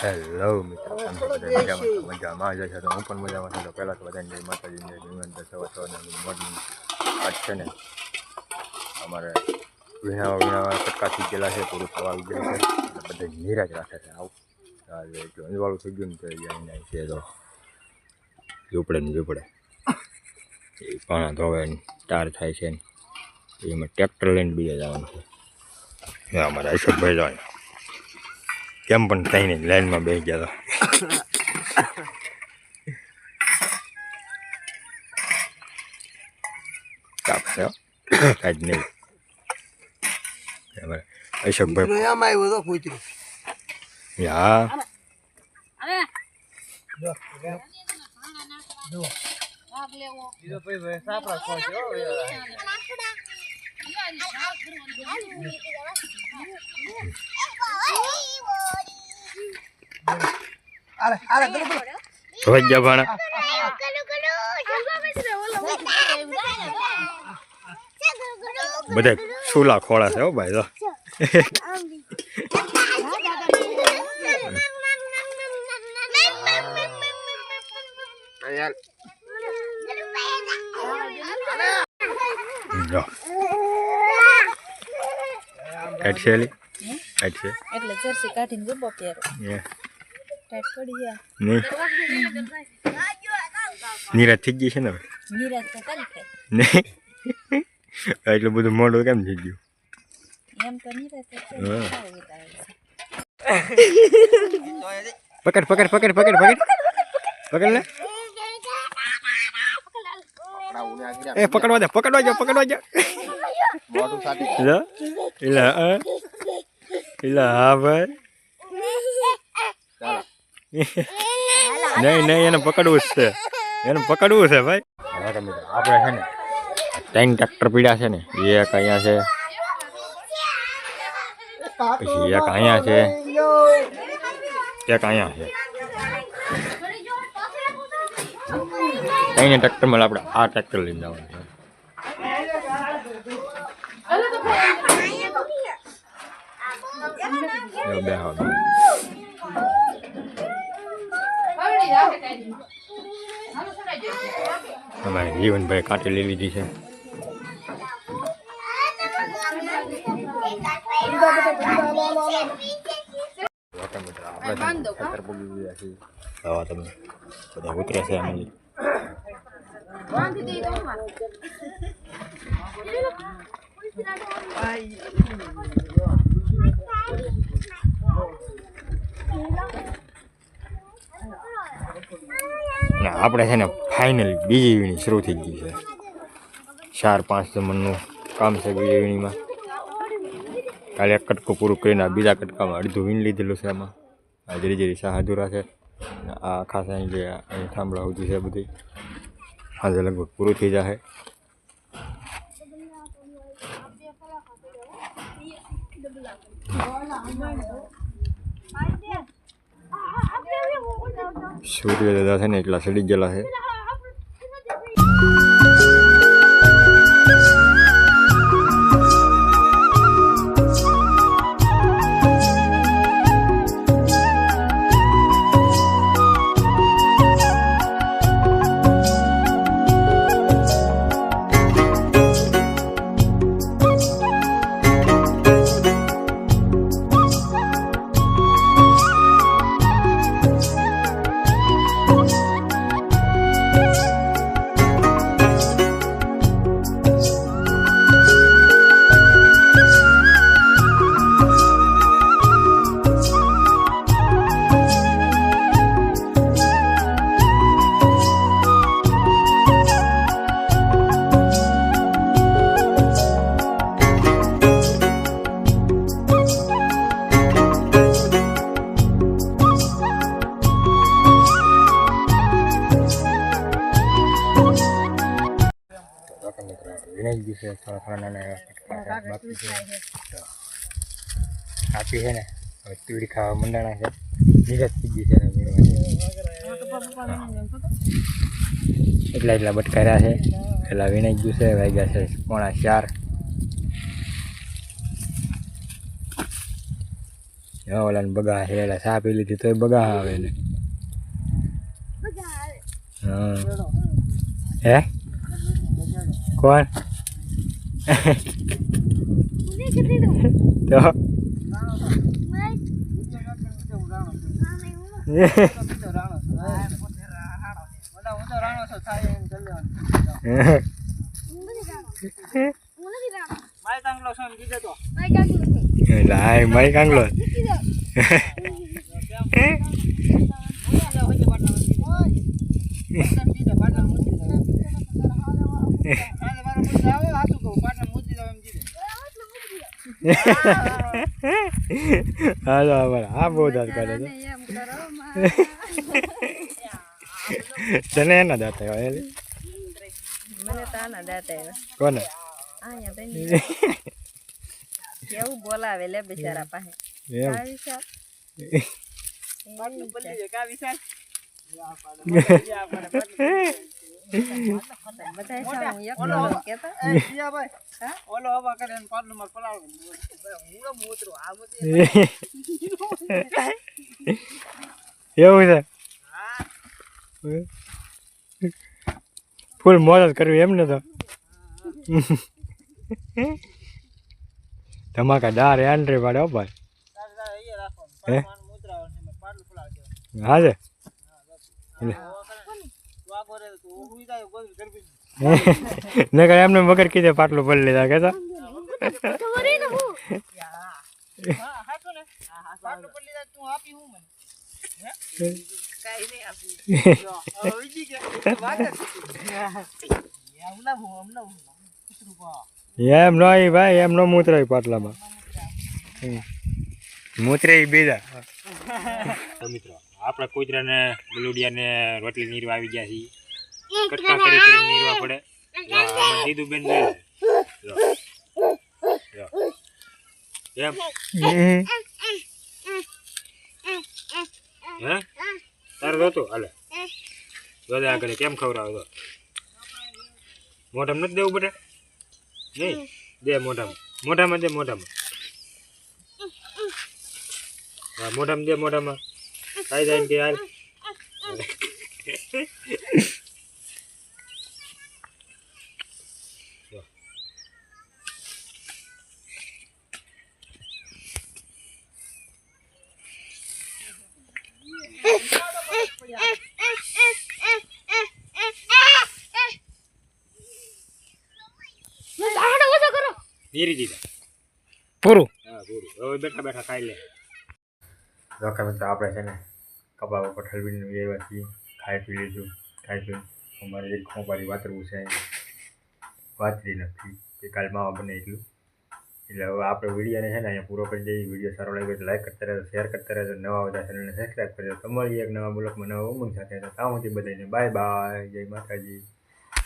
Hello મિત્રો બધા મજામાં? મજામાં જ છે તો હું પણ મજામાં છું તો પહેલાં તો બધાને જય માતાજીને જય સવાર સવારના મોર્નિંગ આજ છે ને અમારે વિણાવા વીણાવા કટકા થઈ ગયેલા છે પૂરું થવા આવી ગયું છે એટલે બધા નિરાજ રાખે છે આવું ચાલે જો અંજવાળું થઈ ગયું ને તો અહીંયા છે તો ઝૂંપડે ને ઝૂપડે એ પાણા ધોવે ટાર તાર થાય છે ને એમાં ટ્રેક્ટર લઈને બીજા જવાનું છે અમારા અશોકભાઈ જવાનું કેમ પણ કઈ નહીં લાઈનમાં બે ગયા હતા કાપશે. કાંઈ જ નહીં. અમારે અશોકભાઈ આવ્યો તો કૂતરો હા અરે અરે ગલો ગલો ધોઈ ગયા ભાણા બધા સુલા ખોળા છે હો ભાઈ તો જો કાઢ છે એલી કાઢ છે એટલે જર્સી કાઢીને જુબો પહેરો નિરાશ થઈ ગઈ છે ને હવે? એટલું બધું મોડું કેમ થઈ ગયું. પકડ પકડ પકડ પકડ પકડ. પકડ લે એ પકડવા દે પકડવા જાઓ પકડવા જાઓ એટલે હા. હા ભાઈ. નહીં નહીં એને પકડવું જ છે. એને પકડવું છે ભાઈ. આપણે છે ને ત્રણ ટ્રેક્ટર પીડ્યા છે ને એક અહીંયા છે પછી એક અહીંયા છે એક અહીંયા છે. ત્રણ ટ્રેક્ટર મળે આપણે આ ટ્રેક્ટર લઈને જવાનું છે. જો અમારે જીવનભાઈ કાંટે લઈ લીધી છે આપણે ખેતર પૂગી ગયા છીએ હવે તમે બધા ઉતરે છે અમે અને આપણે છે ને ફાઇનલ બીજી વીણી શરૂ થઈ ગઈ છે. ચાર પાંચ જમણનું કામ છે બીજી વીણીમાં. કાલે એક કટકો પૂરું કરીને બીજા કટકામાં અડધું વીણ લીધેલું છે એમાં આ ધીરે ધીરે શાહ અધૂરા છે આ ખાસ અહીં જે અહીં થાંભળા સુધી છે બધી. આજે લગભગ પૂરું થઈ જશે સૂર્ય દાદા છે ને એટલા સડી ગયેલા છે. વિનાઈ ગયું છે થોડા થોડા નાના એવા કટકા છે. બાકી છે કાપી છે ને હવે તીડી ખાવા મંડાણા છે નિરાશ થઈ ગઈ છે એટલા એટલા બટકાર્યા છે પેલા વિનાઈ ગયું છે વાગ્યા છે પોણા ચાર ઓલા ને બગા છે ચા પી લીધી તોય બગા આવે ને હા હે? Con. Đó. lại mấy cắn luôn Yeah. હાલો અમારે આ બહુ દાંત કાઢે છે તને એના દાંત આવ્યા મને તો આના દાંત આવ્યા કોને કેવું બોલાવે લે બિચારા પાસે આવી સાહેબ એવું છે? ફૂલ મોજ કરવી એમ ને તો. ધમાકા દાર એન્ટ્રી પાડે ભાઈ. હા? છે? નકર એમને વગર કીધે પાટલું પડી લીધા કેતા એમ નો ભાઈ, એમ નો મૂતરાય પાટલામાં. મૂતરે બીજા. મિત્રો, આપણે કૂતરાને બલુડિયાને રોટલી નીરવા આવી ગયા છીએ. કટકા કરી કરી નીરવા પડે જો આમાં દીદું બેન લઈ લે. જો. જો. એમ હે તારે જોતું હાલે જોદે આગળ કેમ ખવડાવે તો મોઢામાં નથી દેવું બેટા નહીં દે મોઢામાં મોઢામાં દે મોઢામાં હા મોઢામાં દે મોઢામાં ખાઈ જાય ને કે હાલ નીરી દીધા પૂરું. હા પૂરું. હવે બેઠા બેઠા ખાઈ લે. રોકા મિત્રો આપણે છે ને કપા ઉપર ઠલવીને છીએ ખાઈ પી લીધું ખાઈ પી અમારે એક ખોપારી વાતરવું છે વાતરી નથી. કે કાલ માવા બને એટલું એટલે હવે આપણે વિડીયોને છે ને અહીંયા પૂરો કરી દઈએ. વીડિયો સારો લાગ્યો તો લાઈક કરતા રહેજો શેર કરતા રહેજો. નવા બધા ચેનલને સબસ્ક્રાઈબ કરજો. તમારી એક નવા બ્લોકમાં નવા ઉમંગ સાથે. તો ત્યાં સુધી બધાને બાય બાય જય માતાજી.